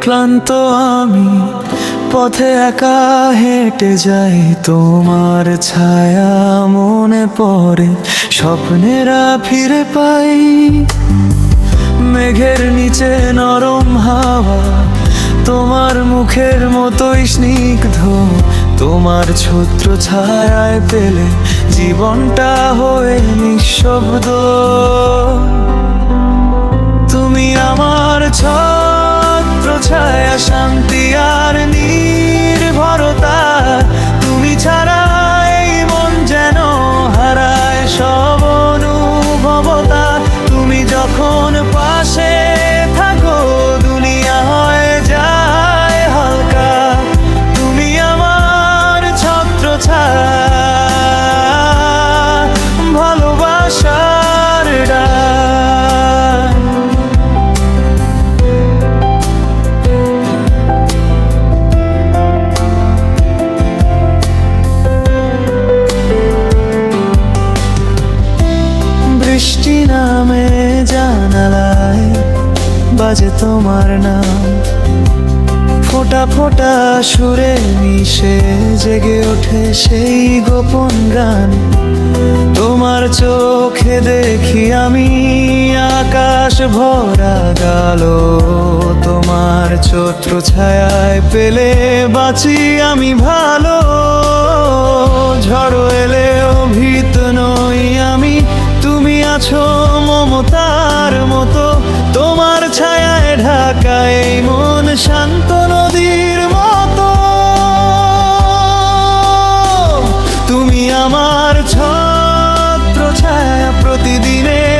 ক্লান্ত আমি, পথে একা হেঁটে যাই। তোমার ছায়া মনে পড়ে, স্বপ্নেরা ফিরে পাই। মেঘের নিচে নরম হাওয়া, তোমার মুখের মতোই স্নিগ্ধ। তোমার ছত্র ছায়ায় পেলে জীবনটা হয়ে নিঃশব্দ। যখন পাশে থাকো দুনিয়া হয়ে যায় হালকা। তুমি আমার ছত্র ভালোবাসার বৃষ্টি নামে জানালায় বাজে তোমার নাম। ফোটা ফোটা সুরে মিশে জেগে ওঠে সেই গোপন গান। তোমার চোখে দেখি আমি আকাশ ভরা গেল। তোমার চত্র ছায়ায় পেলে বাঁচি আমি ভালো। ঝড় এলেও ভীত নই আমি। তুমি আছো মমতার ঢাকায় মন শান্ত নদীর মতো। তুমি আমার ছত্র ছায়া প্রতিদিনের